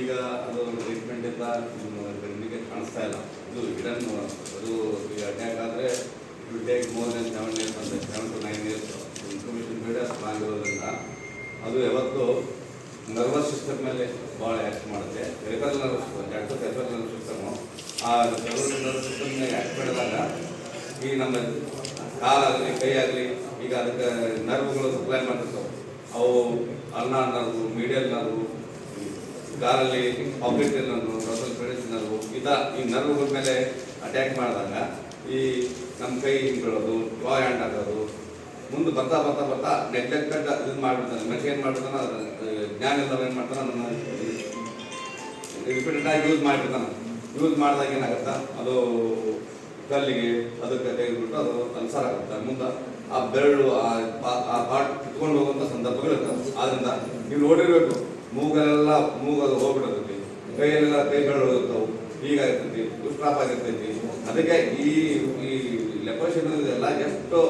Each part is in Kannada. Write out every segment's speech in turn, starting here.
ಈಗ ಅದು ಟ್ರೀಟ್ಮೆಂಟ್ ಇಲ್ಲ ನಿಮಗೆ ಕಾಣಿಸ್ತಾ ಇಲ್ಲ. ಇದು ಹಿಡನ್ ಅದು ಈಗ ಅಟ್ಯಾಕ್ ಆದರೆ it take more than seven years ಅಂತ seven to nine years information ಬೇಡ ಸ್ಟ್ರಾಂಗ್ ಅದು ಯಾವತ್ತು ನರ್ವಸ್ ಸಿಸ್ಟಮ್ ಮೇಲೆ ಭಾಳ ಆ್ಯಕ್ಟ್ ಮಾಡುತ್ತೆ. ರೆಫರಲ್ ನರ್ವಸ್ ಜಾಸ್ತಿ ರೆಫರಲ್ ನರ್ವಸ್ ಸಿಸ್ಟಮು ಆ ರೆಫರಲ್ ನರ್ವಸ್ ಸಿಸ್ಟಮ್ನ ಆ್ಯಕ್ಟ್ ಮಾಡಿದಾಗ ಈ ನಮ್ಮ ಕಾಲಾಗಲಿ ಕೈ ಆಗಲಿ ಈಗ ಅದಕ್ಕೆ ನರ್ವ್ಗಳು ಸಪ್ಲೈ ಮಾಡ್ತಿರ್ತಾವೆ. ಅವು ಅನ್ನ ನರ್ವು ಮೀಡಿಯಲ್ ನರ್ವು ಕಾಲಲ್ಲಿ ಪಾಕೆಟ್ ನರ್ವು ರಸಲ್ ನರ್ವು ಇದ ಈ ನರ್ವುಗಳ ಮೇಲೆ ಅಟ್ಯಾಕ್ ಮಾಡಿದಾಗ ಈ ನಮ್ಮ ಕೈ ಹಿಂಗೆ ಡ್ರಾ ಹ್ಯಾಂಡ್ ಆಗೋದು ಮುಂದೆ ಬರ್ತಾ ಬರ್ತಾ ಬರ್ತಾ ನೆಗ್ಲೆಕ್ಟೆಡ್ ಇದು ಮಾಡ್ಬಿಡ್ತಾನೆ. ಮನುಷ್ಯ ಏನು ಅದ್ರ ಜ್ಞಾನ ಇಲ್ಲದವ ಏನು ಮಾಡ್ತಾನೆ? ಅದನ್ನು ರಿಪೀಟೆಡ್ ಆಗಿ ಯೂಸ್ ಮಾಡಿಬಿಡ್ತಾನೆ. ಯೂಸ್ ಮಾಡಿದಾಗ ಏನಾಗುತ್ತಾ? ಅದು ಕಲ್ಲಿಗೆ ಅದಕ್ಕೆ ತೆಗೆದುಬಿಟ್ಟು ಅದು ಅನ್ಸರ್ ಆಗುತ್ತೆ. ಮುಂದೆ ಆ ಬೆರಳು, ಆ ಪಾ- ಆ ಪಾರ್ಟ್ ಕಿತ್ಕೊಂಡು ಹೋಗುವಂಥ ಸಂದರ್ಭಗಳು ಇರ್ತವೆ. ಆದ್ದರಿಂದ ನೀವು ನೋಡಿರ್ಬೇಕು. ಮೂಗಲೆಲ್ಲ ಮೂಗಲು ಹೋಗ್ಬಿಡತೈತಿ. ಕೈಯಲ್ಲೆಲ್ಲ ಕೈಗಳು ಬೆರಳು ಇರ್ತಾವೆ ಹೀಗಾಗಿರ್ತೈತಿ ಉಷ್ಟ್ರಾಪ್ ಆಗಿರ್ತೈತಿ. ಅದಕ್ಕೆ ಈ ಈ ಲೆಪೋಷನ್ ಇದೆಲ್ಲ ಎಷ್ಟು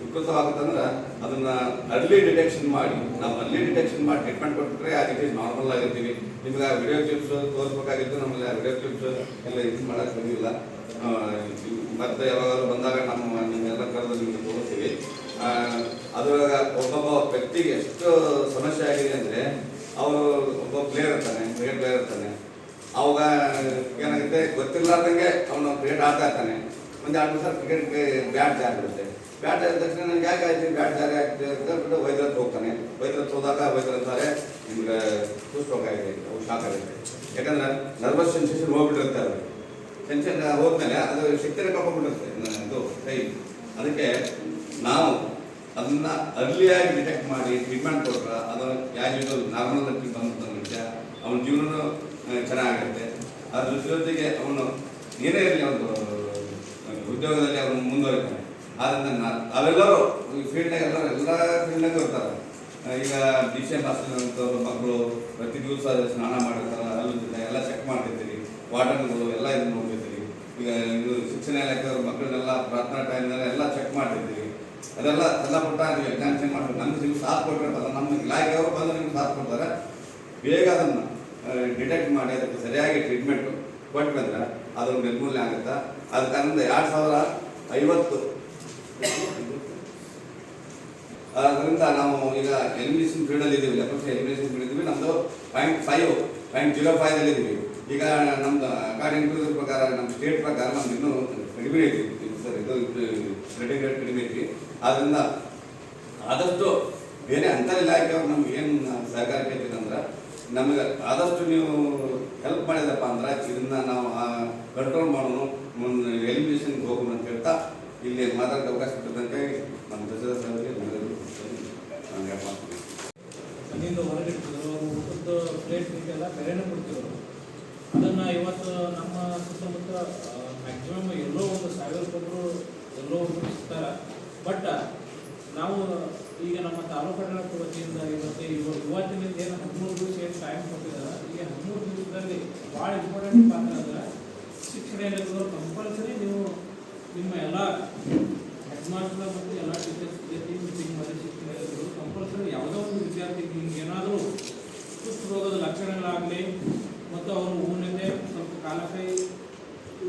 ವಿಕೃತವಾಗುತ್ತಂದ್ರೆ ಅದನ್ನ ಅರ್ಲಿ ಡಿಟೆಕ್ಷನ್ ಮಾಡಿ, ನಾವು ಅರ್ಲಿ ಡಿಟೆಕ್ಷನ್ ಮಾಡಿ ಟ್ರೀಟ್ಮೆಂಟ್ ಕೊಟ್ಟರೆ ಆ ರೀತಿ ನಾರ್ಮಲ್ ಆಗಿರ್ತೀವಿ. ನಿಮ್ಗೆ ಆ ವಿಡಿಯೋ ಚಿಪ್ಸ್ ತೋರಿಸ್ಬೇಕಾಗಿತ್ತು ನಮ್ಮಲ್ಲಿ ಆ ವಿಡಿಯೋ ಕ್ಲಿಪ್ಸ್ ಎಲ್ಲ ಇದು ಮಾಡೋಕ್ಕೆ ಬಂದಿಲ್ಲ. ಮತ್ತೆ ಯಾವಾಗಲೂ ಬಂದಾಗ ನಮ್ಮ ನಿಮ್ಮೆಲ್ಲ ಕರೆದು ನಿಮಗೆ ತೋರಿಸ್ತೀವಿ. ಅದ್ರೊಳಗ ಒಬ್ಬೊಬ್ಬ ವ್ಯಕ್ತಿಗೆ ಎಷ್ಟು ಸಮಸ್ಯೆ ಆಗಿದೆ ಅಂದರೆ, ಅವರು ಒಬ್ಬ ಪ್ಲೇಯರ್ ಇರ್ತಾನೆ ಕ್ರಿಕೆಟ್ ಪ್ಲೇಯರ್ ಇರ್ತಾನೆ. ಅವಾಗ ಏನಾಗುತ್ತೆ? ಗೊತ್ತಿರ್ಲಾರ್ದಂಗೆ ಅವನು ಕ್ರಿಕೆಟ್ ಆಡ್ತಾ ಇರ್ತಾನೆ. ಒಂದು ಎರಡು ದಿವಸ ಕ್ರಿಕೆಟ್ಗೆ ಬ್ಯಾಟ್ ಜಾರಿಬಿಡುತ್ತೆ ಬ್ಯಾಟ್ ಜಾರಿದ ತಕ್ಷಣ ನನಗೆ ಯಾಕೆ ಆಯ್ತು? ಬ್ಯಾಟ್ ಜಾರಿ ಆಗ್ತಿದೆ ಅಂತ ಬಿಟ್ಟು ವೈದ್ಯರ ಹೋಗ್ತಾನೆ. ವೈದ್ಯರ ಹೋದಾಗ ವೈದ್ಯರ ಅಂತಾರೆ, ನಿಮ್ಗೆ ಕುಷ್ಠರೋಗ ಆಗಿದೆ, ಅವು ಶಾಕ್ ಆಗುತ್ತೆ. ಯಾಕಂದ್ರೆ ನರ್ವಸ್ ಸೆನ್ಸೇಷನ್ ಹೋಗ್ಬಿಟ್ಟಿರುತ್ತೆ ಅವರು ಟೆನ್ಷನ್ ಹೋದ್ಮೇಲೆ ಅದು ಶಕ್ತಿನ ಕಳ್ಕೊಂಡ್ಬಿಟ್ಟಿರುತ್ತೆ ಇದು ಕೈ. ಅದಕ್ಕೆ ನಾವು ಅದನ್ನ ಅರ್ಲಿಯಾಗಿ ಡಿಟೆಕ್ಟ್ ಮಾಡಿ ಟ್ರೀಟ್ಮೆಂಟ್ ಕೊಟ್ರೆ ಅದು ಯಾಕೆ ನಾರ್ಮಲ್ ಬಂದಂಥ ಮನುಷ್ಯ ಅವನ ಜೀವನ ಚೆನ್ನಾಗಿರುತ್ತೆ. ಅದ್ರ ಜೊತೆಗೆ ಅವನು ಏನೇ ಇರಲಿ ಅವನು ಉದ್ಯೋಗದಲ್ಲಿ ಅವನು ಮುಂದುವರಿತಾನೆ. ಆದ್ದರಿಂದ ಅವೆಲ್ಲರೂ ಈ ಫೀಲ್ಡ್ನಾಗ ಎಲ್ಲರೂ, ಎಲ್ಲ ಫೀಲ್ಡ್ನಾಗೂ ಇರ್ತಾರೆ. ಈಗ ಡಿ ಸಿ ಎಂ ಹಾಸ್ಪಿಟಲ್ ಮಕ್ಕಳು ಪ್ರತಿ ದಿವಸ ಸ್ನಾನ ಮಾಡಿರ್ತಾರೆ ಅಲ್ಲಿ ಎಲ್ಲ ಚೆಕ್ ಮಾಡ್ತಿರ್ತೀರಿ. ವಾಟರ್ಗಳು ಎಲ್ಲ ಇದು ನೋಡ್ತಿರ್ತೀರಿ. ಈಗ ಇದು ಶಿಕ್ಷಣ ಇಲಾಖೆಯವರು ಮಕ್ಕಳನ್ನೆಲ್ಲ ಪ್ರಾರ್ಥನಾ ಟೈಮ್ನಲ್ಲಿ ಎಲ್ಲ ಚೆಕ್ ಮಾಡ್ತಿರ್ತೀವಿ ಅದೆಲ್ಲ ಎಲ್ಲ ಪುಟ್ಟ ನೀವು ಎಕ್ಸಾಮಿನೇಷನ್ ಮಾಡಬೇಕು. ನಮ್ಗೆ ನೀವು ಸಾಥ್ ಕೊಟ್ಟಿರ್ತಾರೆ ನಮ್ಮ ಇಲಾಖೆಯವರು ಬಂದು ನಿಮ್ಗೆ ಸಾಥ್ ಕೊಡ್ತಾರೆ. ಬೇಗ ಅದನ್ನು ಡಿಟೆಕ್ಟ್ ಮಾಡಿ ಅದಕ್ಕೆ ಸರಿಯಾಗಿ ಟ್ರೀಟ್ಮೆಂಟ್ ಕೊಟ್ಟು ಬಂದ್ರೆ ಅದು ನಿರ್ಮೂಲನೆ ಆಗುತ್ತೆ? ಅದ ಎರಡು ಸಾವಿರ ಐವತ್ತು. ಅದರಿಂದ ನಾವು ಈಗ ಎಲಿಮಿನೇಷನ್ ಫೀಲ್ಡಲ್ಲಿ ಇದ್ದೀವಿ. ಲೆಫ್ಟ್ ಎಲಿಮಿನೇಷನ್ ಫೀಲ್ಡ್ ಇದ್ದೀವಿ. ನಮ್ಮದು ಪಾಯಿಂಟ್ ಫೈವ್ ಪಾಯಿಂಟ್ ಜೀರೋ ಫೈವ್ದಲ್ಲಿ ಇದ್ದೀವಿ. ಈಗ ನಮ್ದು ಅಕಾರ್ಡಿಂಗ್ ಟು ಪ್ರಕಾರ ನಮ್ಮ ಸ್ಟೇಟ್ ಪ್ರಕಾರ ನಮ್ಗೆ ಇನ್ನೂ ಕಡಿಮೆ ಐತಿ ಸರ್, ಇದು ಸ್ಪ್ರೆಡಿಂಗ್ ರೇಟ್ ಕಡಿಮೆ ಐತಿ ಆದ್ದರಿಂದ ಆದಷ್ಟು ಬೇರೆ ಅಂತರ ಇಲಾಖೆಯವ್ರು ನಮ್ಗೆ ಏನು ಸಹಕಾರ ಕೇಳ್ತೀನಿ ಅಂದ್ರೆ, ನಮಗೆ ಆದಷ್ಟು ನೀವು ಹೆಲ್ಪ್ ಮಾಡಿದಪ್ಪ ಅಂದ್ರೆ ಇದನ್ನ ನಾವು ಕಂಟ್ರೋಲ್ ಮಾಡೋನು, ಮುಂದೆ ಎಲಿಮಿನೇಷನ್ಗೆ ಹೋಗೋಣ ಅಂತ ಹೇಳ್ತಾ ಇಲ್ಲಿ ಮಾತಾಡಕ್ಕೆ ಅವಕಾಶ ಕೊಟ್ಟಿದ್ದಂತೆ ನಮ್ಮ ದಸರಾ ಸಭೆಗೆ ನಮ್ಮೆಲ್ಲರಿಗೂ ನಾನು ಹೇಳ್ ಮಾಡ್ತೀನಿ ಅಲ್ಲಿಂದ ಹೊರಗೆ ಊಟದ ಪ್ಲೇಟ್ ಇದೆಲ್ಲ ಬೇರೆನೇ ಕೊಡ್ತಿದ್ರು ಅದನ್ನು ಇವತ್ತು ನಮ್ಮ ಸುತ್ತಮುತ್ತ ಮ್ಯಾಕ್ಸಿಮಮ್ ಎಲ್ಲೋ ಒಂದು ಸಾವಿರ ಕೊಬ್ಬರು ಎಲ್ಲೋ ಒಬ್ಬರು ಸಿಗ್ತಾರೆ ಬಟ್ ನಾವು ಈಗ ನಮ್ಮ ತಾಲೂಕು ಆಡಳಿತ ವತಿಯಿಂದ ಇವತ್ತು ಇವ- ಇವತ್ತಿನಿಂದ ಏನು ಹದಿಮೂರು ದಿವಸ ಏನು ಟೈಮ್ ಕೊಟ್ಟಿದ್ದಾರೆ ಈಗ ಹದಿಮೂರು ದಿವಸದಲ್ಲಿ ಭಾಳ ಇಂಪಾರ್ಟೆಂಟ್ ಪಾತ್ರ ಅಂದ್ರೆ ಶಿಕ್ಷಣ ಇಲಾಖೆಯವರು ಕಂಪಲ್ಸರಿ ನೀವು ನಿಮ್ಮ ಎಲ್ಲ ಹೆಡ್ ಮಾಸ್ಟರ್ ಮತ್ತು ಎಲ್ಲ ಟೀಚರ್ಸ್ ಜೊತೆ ಮೀಟಿಂಗ್ ಮಾಡಿ ಶಿಕ್ಷಣ ಇಲಾಖೆಯವರು ಕಂಪಲ್ಸರಿ ಯಾವುದೋ ಒಂದು ವಿದ್ಯಾರ್ಥಿಗೆ ನಿಮ್ಗೆ ಏನಾದರೂ ಸುಸ್ತು ರೋಗದ ಲಕ್ಷಣಗಳಾಗಲಿ ಮತ್ತು ಅವರು ಊನಿಂದೆ ಸ್ವಲ್ಪ ಕಾಲಕ್ಕೆ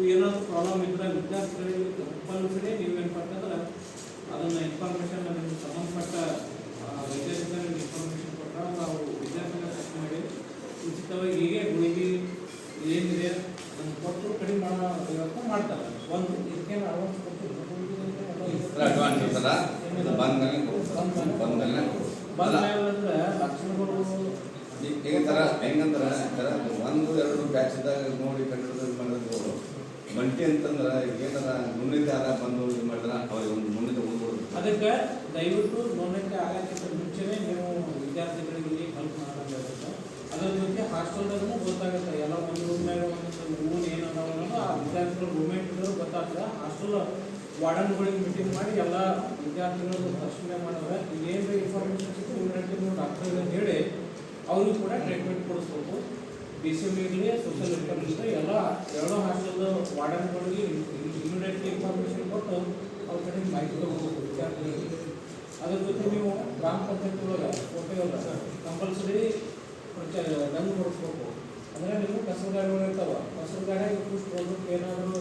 ಏನಾದರೂ ಪ್ರಾಬ್ಲಮ್ ಇದ್ದರೆ ವಿದ್ಯಾರ್ಥಿಗಳಿಗೆ ಕಂಪಲ್ಸರಿ ನೀವೇನು ಮಾಡ್ತಂದ್ರೆ ಅದನ್ನು ಇನ್ಫಾರ್ಮೇಷನ್ ನಿಮ್ಗೆ ಸಂಬಂಧಪಟ್ಟ ವಿದ್ಯಾರ್ಥಿಗಳಿಗೆ ಇನ್ಫಾರ್ಮೇಷನ್ ಕೊಟ್ಟರೆ ನಾವು ವಿದ್ಯಾರ್ಥಿಗಳ ಚೆಕ್ ಮಾಡಿ ಉಚಿತವಾಗಿ ಹೀಗೆ ಗುಳಿಗೆ ಏನಿದೆ ಅದನ್ನು ಕೊಟ್ಟು ಕಡಿಮೆ ಮಾಡೋ ವ್ಯವಸ್ಥೆ ಮಾಡ್ತಾರೆ. ಒಂದು ಇದಕ್ಕೇನು ಅಡ್ವಾನ್ಸ್ ಅಡ್ವಾನ್ಸ್ ಇರ್ತಲ್ಲ ಬಂದ್ಮೇಲೆ ಅಂದ್ರೆ ಲಕ್ಷಣಗಳು ಈಗ ಹೆಂಗಂದ್ರ ತರ ಒಂದು ಎರಡು ಬ್ಯಾಚ್ ಇದ್ದಾಗ ನೋಡಿ ಕಂಡು ಮಾಡಿದ್ರು ಬಂಟಿ ಅಂತಂದ್ರ ಏನಾರ ಮುಂದಿನ ಯಾರ ಬಂದು ಮಾಡಿದ್ರ ಅವ್ರಿಗೆ ಒಂದು ಅದಕ್ಕೆ ದಯವಿಟ್ಟು ಗೌರ್ಮೆಂಟ್ಗೆ ಆಗಕ್ಕಿಂತ ಮುಂಚೆನೇ ನೀವು ವಿದ್ಯಾರ್ಥಿಗಳಿಗೆ ಹೆಲ್ಪ್ ಮಾಡಬೇಕಾಗುತ್ತೆ ಅದ್ರ ಜೊತೆ ಹಾಸ್ಟೆಲ್ದಾಗೂ ಗೊತ್ತಾಗುತ್ತೆ, ಎಲ್ಲ ಒಂದು ರೂಮ್ನಾಗ ಒಂದೊಂದು ರೂಮ್ ಏನು ಅನ್ನೋದು. ಆ ವಿದ್ಯಾರ್ಥಿಗಳು ರೂಮ್ಮೇಟ್ಗಳು ಗೊತ್ತಾಗ್ತದೆ. ಹಾಸ್ಟೆಲ್ ವಾರ್ಡನ್ಗಳಿಗೆ ಮೀಟಿಂಗ್ ಮಾಡಿ ಎಲ್ಲ ವಿದ್ಯಾರ್ಥಿಗಳು ಪ್ರಶ್ನೆ ಮಾಡಿದ್ರೆ ಏನು ಇನ್ಫಾರ್ಮೇಷನ್ ಸಿಕ್ತು ಇಮಿಡಿಯೇಟ್ಲಿ ನೀವು ಡಾಕ್ಟರ್ಗಳಿಗೆ ಹೇಳಿ, ಅವ್ರಿಗೂ ಕೂಡ ಟ್ರೀಟ್ಮೆಂಟ್ ಕೊಡಿಸ್ಬೇಕು ಬಿ ಸಿ ಎಂ ಇರಲಿ ಸೋಷಿಯಲ್ ವೆಲ್ಫೇರ್ ಎಲ್ಲ ಎರಡೂ ಹಾಸ್ಟೆಲ್ ವಾರ್ಡನ್ಗಳಿಗೆ ಇಮಿಡಿಯೇಟ್ಲಿ ಇನ್ಫಾರ್ಮೇಷನ್ ಕೊಟ್ಟು ಅವ್ರ ಕಡೆ ಮಾಹಿತಿ ತಗೋಬೇಕು ವಿದ್ಯಾರ್ಥಿಗಳಿಗೆ ಅದ್ರ ಜೊತೆ ನೀವು ಗ್ರಾಮ ಪಂಚಾಯತ್ ಒಳಗೆ, ಕೋಟೆ ಒಳಗೆ ಕಂಪಲ್ಸರಿ ದಂಗು ಮುಡಿಸ್ಬೇಕು ಅಂದರೆ ನೀವು ಕಸರ ಗಾಡಿಗಳು ಇರ್ತಾವ. ಕಸರ ಗಾಡಿಯಾಗ ಕುಷ್ಠರೋಗಕ್ಕೆ ಏನಾದರೂ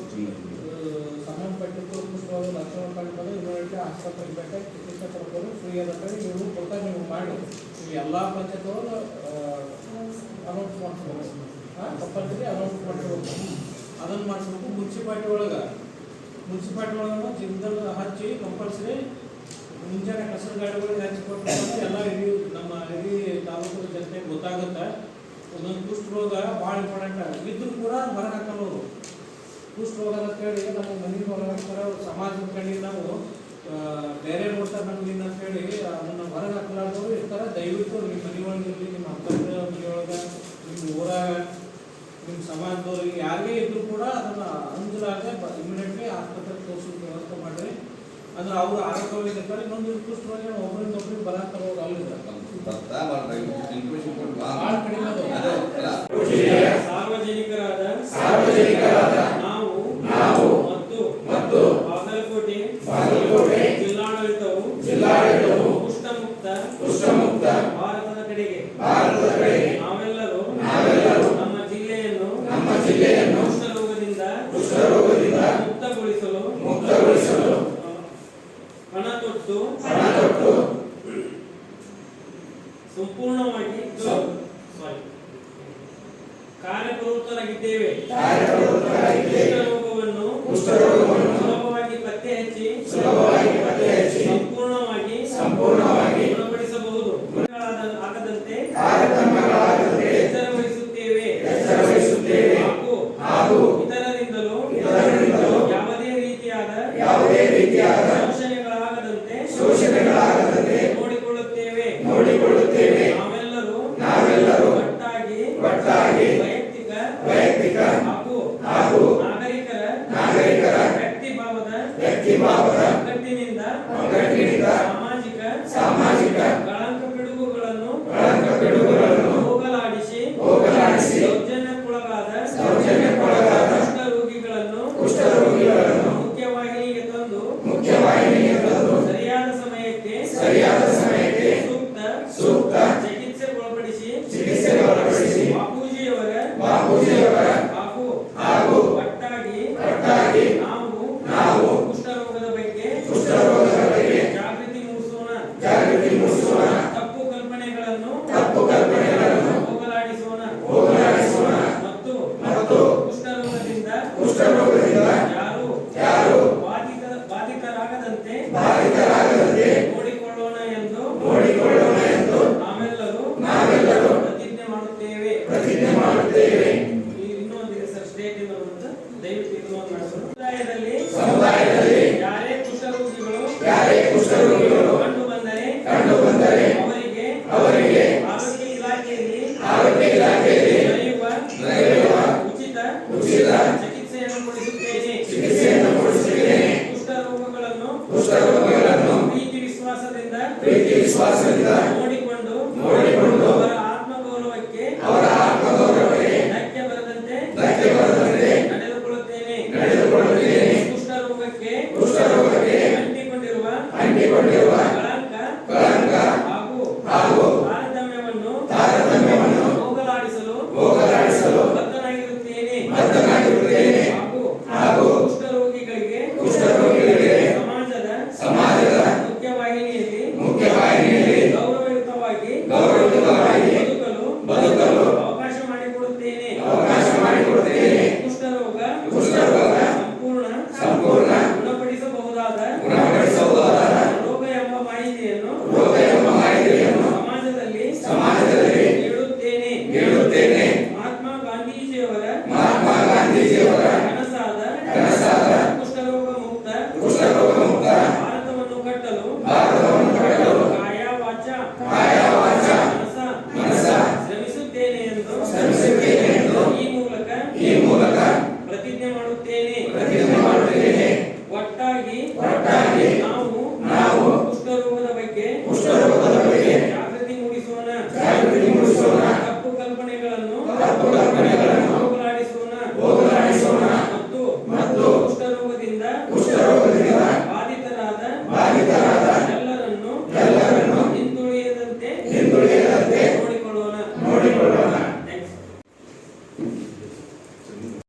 ಸಂಬಂಧಪಟ್ಟಿದ್ದು ಕುಷ್ಠರೋಗ ಲಕ್ಷಣ ಕಂಡು ಇಮಿಡಿಯೇಟ್ಲಿ ಆಸ್ಪತ್ರೆಗೆ ಬೇಕಾಗಿ ಚಿಕಿತ್ಸೆ ಕೊಡ್ಬೋದು ಫ್ರೀ ಅದಕ್ಕೆ ನೀವು ಕೊಡ್ತಾರೆ ನೀವು ಮಾಡಿ. ನೀವು ಎಲ್ಲ ಪಂಚಾಯತ್ ಅನೌನ್ಸ್ ಮಾಡಿಸ್ಬೇಕು ಕಂಪಲ್ಸರಿ ಅನೌನ್ಸ್ ಮಾಡಿಸ್ಬೇಕು ಅದನ್ನು ಮಾಡಿಸ್ಬೇಕು ಮುನ್ಸಿಪಾಲ್ಟಿ ಒಳಗೆ ಮುನ್ಸಿಪಾಲ್ಟಿ ಒಳಗೆ ಜಿಮ್ದಲ್ಲಿ ಹಚ್ಚಿ ಕಂಪಲ್ಸರಿ ಮುಂಜಾನೆ ಕಸದ ಗಾಡಿಗಳಿಗೆ ಹಚ್ಚಿಕೊಟ್ಟು ಎಲ್ಲ ಇಡೀ ನಮ್ಮ ಇಡೀ ತಾಲೂಕು ಜನತೆಗೆ ಗೊತ್ತಾಗುತ್ತೆ. ಒಂದೊಂದು ಕುಷ್ಠ ರೋಗ ಭಾಳ ಇಂಪಾರ್ಟೆಂಟ್ ಇದ್ರೂ ಕೂಡ ಹೊರಗೆ ಹಾಕಲ್ಲ ಅವರು. ಕುಷ್ಠರೋಗ ಅಂತ ಹೇಳಿ ನಮ್ಮ ಮನೆ ಹೊರಗೆ ಹಾಕ್ತಾರೆ ಸಮಾಜದ ಕಣ್ಣಿಗೆ ನಾವು ಬೇರೆ ನೋಡ್ತಾರೆ ನಮ್ಗೆ ಅಂತ ಹೇಳಿ, ಅದನ್ನು ಹೊರಗೆ ಹಾಕಲಾರ್ದವ್ರು ಇರ್ತಾರೆ. ದಯವಿಟ್ಟು ನಿಮ್ಮ ಮನೆಯೊಳಗೆ ಇರಲಿ, ನಿಮ್ಮ ಅಕ್ಕನ ಮನೆಯೊಳಗೆ ನಿಮ್ಮ ಊರಾಗ ನಿಮ್ಮ ಸಮಾಜದವ್ರಿಗೆ ಯಾರಿಗೇ ಇದ್ರೂ ಕೂಡ ಅದನ್ನು ಅಂಜಲಾಗೆ ಇಮಿಡಿಯೇಟ್ಲಿ ಆಸ್ಪತ್ರೆಗೆ ತೋರಿಸೋಕೆ ವ್ಯವಸ್ಥೆ ಮಾಡಿರಿ. ಅಂದ್ರೆ ಅವರು ಆರೋಗ್ಯವಾಗಿದ್ದಾರೆ ಇನ್ನೊಂದು ಕುಷ್ಠರೋಗ ಒಬ್ಬರಿಂದ ಒಬ್ಬರಿಗೆ ಬರಾಕ್ತಾರೆ ಅವ್ರು ಅಲ್ಲಿದ್ದಾರೆ ಬರ್ತಾ ಇನ್ಫಾರ್ಮೇಶನ್ ಕೊಟ್ಟು ಬಾ. ಭಾಳ ಕಡಿಮೆ ಅದು. ಅದೇ ಅಲ್ಲ ಸಾರ್ವಜನಿಕರಾದ ಸಾರ್ವಜನಿಕರಾದ ನಾವು ನಾವು ಮತ್ತು ಮತ್ತು ಬಾಗಲಕೋಟೆ ಬಾಗಲಕೋಟೆ ಜಿಲ್ಲಾಡಳಿತವು ಜಿಲ್ಲಾಡಳಿತವು ಕುಷ್ಠಮುಕ್ತ ಕುಷ್ಠಮುಕ್ತ ಭಾರತದ ಕಡೆಗೆ ಭಾರತದ ಕಡೆಗೆ ನಾವೆಲ್ಲರೂ ನಾವೆಲ್ಲರೂ ನಮ್ಮ ಜಿಲ್ಲೆಯನ್ನು ಕುಷ್ಠರೋಗದಿಂದ ಮುಕ್ತಗೊಳಿಸಲು ಮುಕ್ತಗೊಳಿಸಲು ಹಣ ತೊಟ್ಟು ಹಣ ತೊಟ್ಟು ಸಂಪೂರ್ಣವಾಗಿ ಸಾರಿ ಕಾರ್ಯಪ್ರವೃತ್ತರಾಗಿದ್ದೇವೆ ಕಾರ್ಯಪ್ರವೃತ್ತರಾಗಿದ್ದೇವೆ. ಕುಷ್ಠರೋಗವನ್ನು ಕುಷ್ಠರೋಗವನ್ನು ಸುಲಭವಾಗಿ ಪತ್ತೆ ಹಚ್ಚಿ ಸುಲಭವಾಗಿ